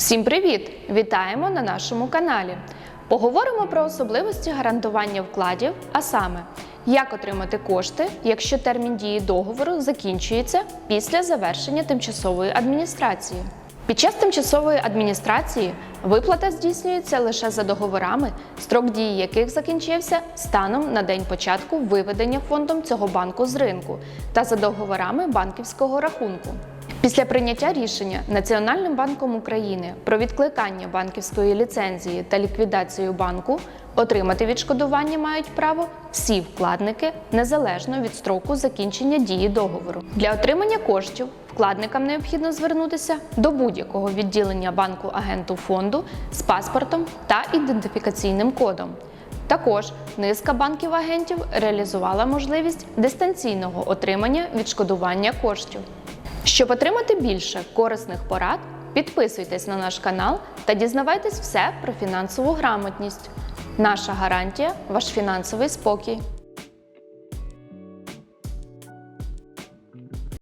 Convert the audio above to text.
Всім привіт! Вітаємо на нашому каналі. Поговоримо про особливості гарантування вкладів, а саме, як отримати кошти, якщо термін дії договору закінчується після завершення тимчасової адміністрації. Під час тимчасової адміністрації виплата здійснюється лише за договорами, строк дії яких закінчився станом на день початку виведення фондом цього банку з ринку та за договорами банківського рахунку. Після прийняття рішення Національним банком України про відкликання банківської ліцензії та ліквідацію банку отримати відшкодування мають право всі вкладники незалежно від строку закінчення дії договору. Для отримання коштів вкладникам необхідно звернутися до будь-якого відділення банку агенту фонду з паспортом та ідентифікаційним кодом. Також низка банків-агентів реалізувала можливість дистанційного отримання відшкодування коштів. Щоб отримати більше корисних порад, підписуйтесь на наш канал та дізнавайтесь все про фінансову грамотність. Наша гарантія ваш фінансовий спокій.